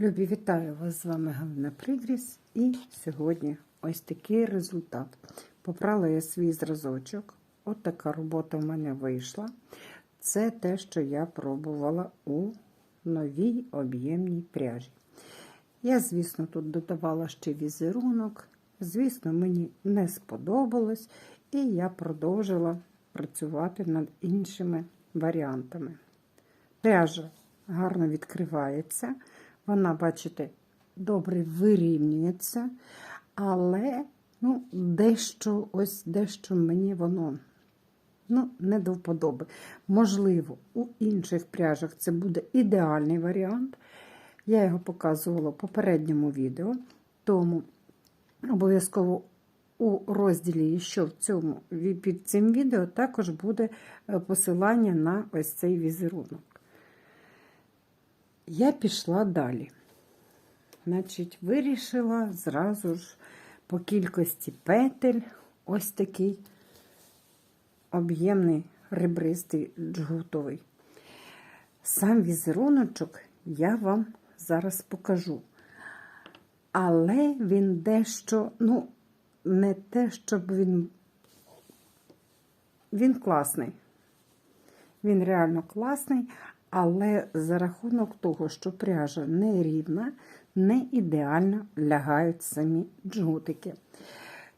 Любі, вітаю вас! З вами Галина Пригріс. І сьогодні ось такий результат. Попрала я свій зразочок. От така робота в мене вийшла. Це те, що я пробувала у новій об'ємній пряжі. Я, звісно, тут додавала ще візерунок. Звісно, мені не сподобалось, і я продовжила працювати над іншими варіантами. Пряжа гарно відкривається. Вона, бачите, добре вирівнюється, але ну, дещо, ось дещо мені воно ну, не до вподоби. Можливо, у інших пряжах це буде ідеальний варіант. Я його показувала в попередньому відео, тому обов'язково у розділі, що в цьому під цим відео, також буде е, посилання на ось цей візерунок. Я пішла далі. Значить, вирішила зразу ж по кількості петель ось такий об'ємний ребристий джгутовий. Сам візеруночок я вам зараз покажу. Але він дещо, ну, не те, щоб він. Він класний. Він реально класний, але за рахунок того, що пряжа не рівна, не ідеально лягають самі джгутики.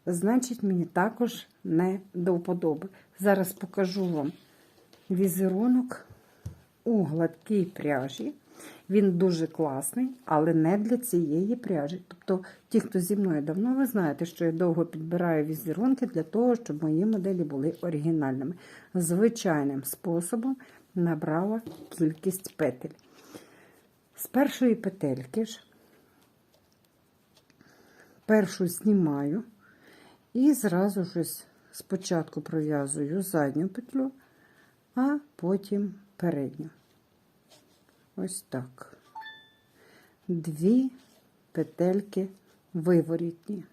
Значить, мені також не до вподоби. Зараз покажу вам візерунок у гладкій пряжі. Він дуже класний, але не для цієї пряжі. Тобто, ті, хто зі мною давно, ви знаєте, що я довго підбираю візерунки для того, щоб мої моделі були оригінальними. Звичайним способом набрала кількість петель. З першої петельки ж першу знімаю і зразу ж спочатку пров'язую задню петлю, а потім передню. Ось так. Дві петельки виворітні.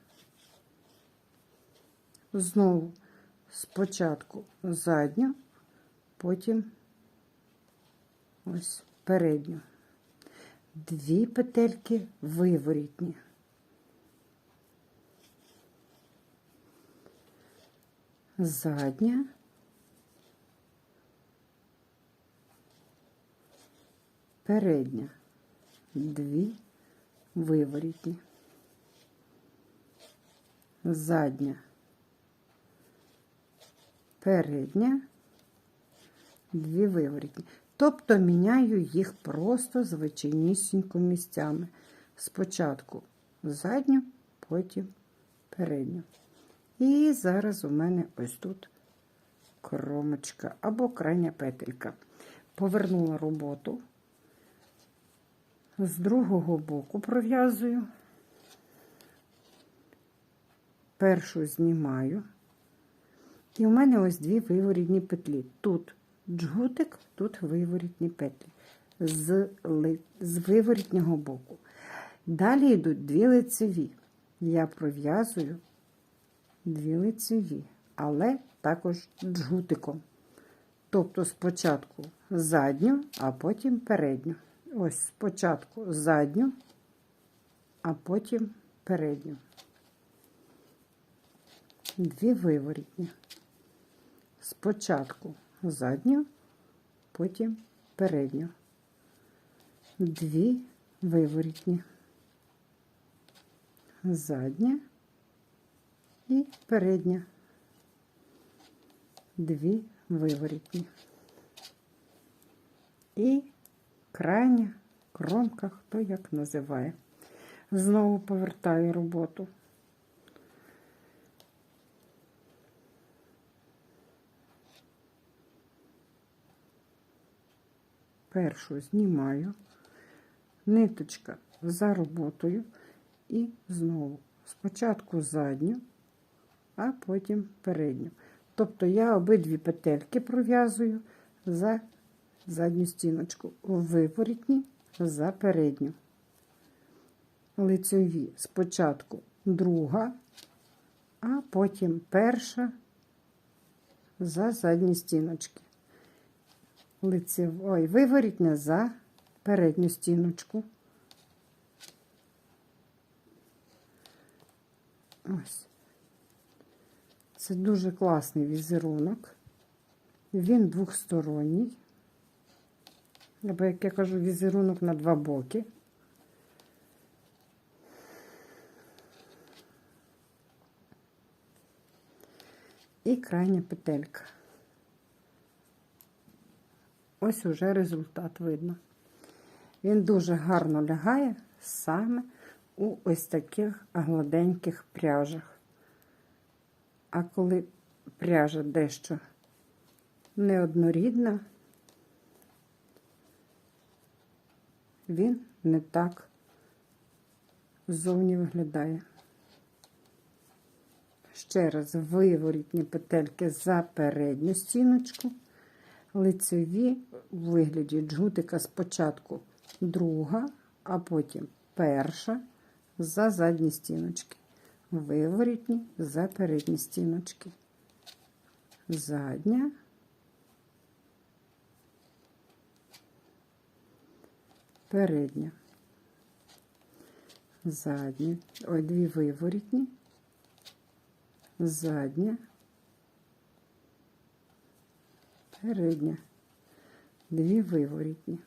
Знову спочатку задню, потім ось передню. Дві петельки виворітні. Задня. Передня. Дві виворітні. Задня. Передня. Дві виворітні. Тобто міняю їх просто звичайнісінько місцями. Спочатку задню, потім передню. І зараз у мене ось тут кромочка або крайня петелька. Повернула роботу, з другого боку пров'язую, першу знімаю. І у мене ось дві виворітні петлі. Тут джгутик, тут виворітні петлі з, з виворітнього боку. Далі йдуть дві лицеві. Я пров'язую дві лицеві, але також джгутиком. Тобто спочатку задню, а потім передню. Ось спочатку задню, а потім передню. Дві виворітні. Спочатку задню, потім передню. Дві виворітні. Задня і передня. Дві виворітні. І крайня кромка, хто як називає. Знову повертаю роботу. Першу знімаю, ниточка за роботою і знову спочатку задню, а потім передню. Тобто я обидві петельки пров'язую за задню стіночку, виворітні за передню. Лицьові спочатку друга, а потім перша за задні стіночки лицев... ой, виворіть не за передню стіночку. Ось. Це дуже класний візерунок. Він двохсторонній. Або, як я кажу, візерунок на два боки. І крайня петелька. Ось уже результат видно. Він дуже гарно лягає саме у ось таких гладеньких пряжах. А коли пряжа дещо неоднорідна, він не так зовні виглядає. Ще раз виворітні петельки за передню стіночку, лицеві у вигляді джгутика спочатку друга, а потім перша за задні стіночки. Виворітні за передні стіночки. Задня. Передня. Задня. Ой, дві виворітні. Задня. Передня. Дві виворітні.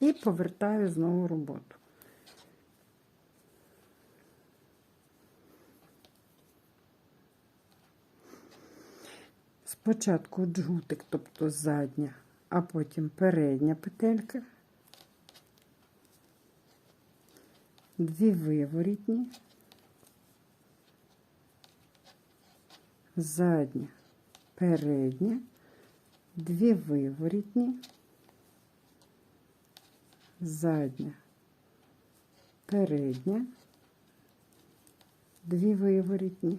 І повертаю знову роботу. Спочатку джгутик, тобто задня, а потім передня петелька, дві виворітні, задня, передня, дві виворітні, задня, передня, дві виворітні.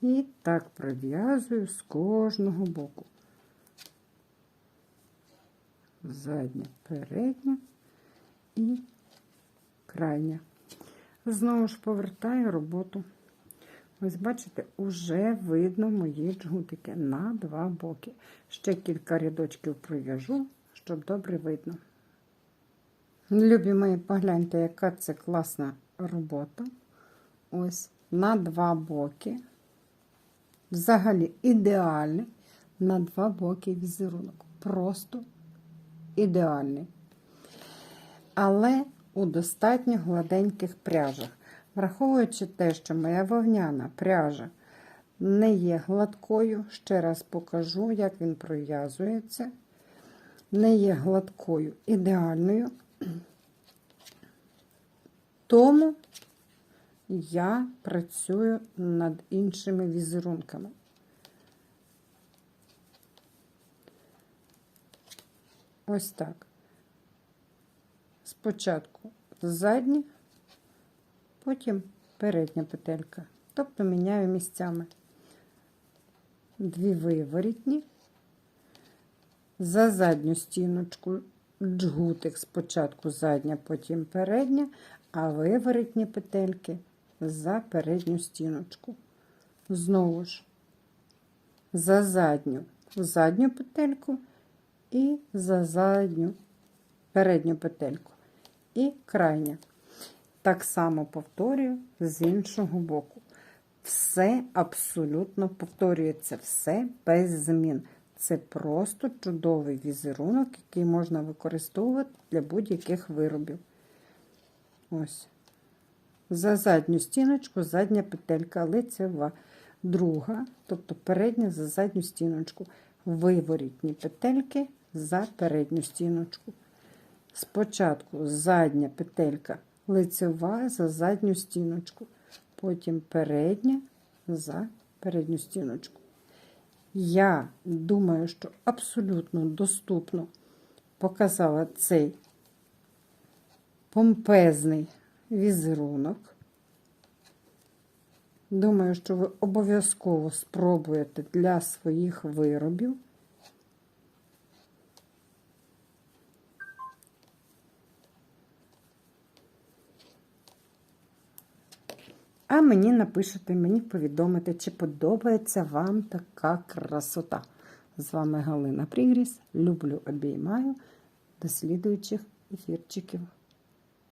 І так пров'язую з кожного боку. Задня, передня і крайня. Знову ж повертаю роботу. Ось, бачите, уже видно мої джгутики на два боки. Ще кілька рядочків пров'яжу, щоб добре видно. Любі мої, погляньте, яка це класна робота. Ось на два боки. Взагалі ідеальний на два боки візерунок. Просто ідеальний. Але у достатньо гладеньких пряжах. Враховуючи те, що моя вовняна пряжа не є гладкою, ще раз покажу, як він пров'язується. Не є гладкою ідеальною. Тому я працюю над іншими візерунками. Ось так. Спочатку задня, потім передня петелька. Тобто міняю місцями дві виворітні, за задню стіночку джгутик спочатку задня, потім передня, а виворітні петельки за передню стіночку. Знову ж за задню задню петельку і за задню передню петельку. І крайня. Так само повторюю з іншого боку. Все абсолютно повторюється, все без змін. Це просто чудовий візерунок, який можна використовувати для будь-яких виробів. Ось. За задню стіночку, задня петелька лицева. Друга, тобто передня за задню стіночку. Виворітні петельки за передню стіночку. Спочатку задня петелька лицева за задню стіночку, потім передня за передню стіночку. Я думаю, що абсолютно доступно показала цей помпезний візерунок. Думаю, що ви обов'язково спробуєте для своїх виробів. А мені напишете, мені повідомите, чи подобається вам така красота. З вами Галина Прігріс. Люблю, обіймаю. До слідуючих ефірчиків.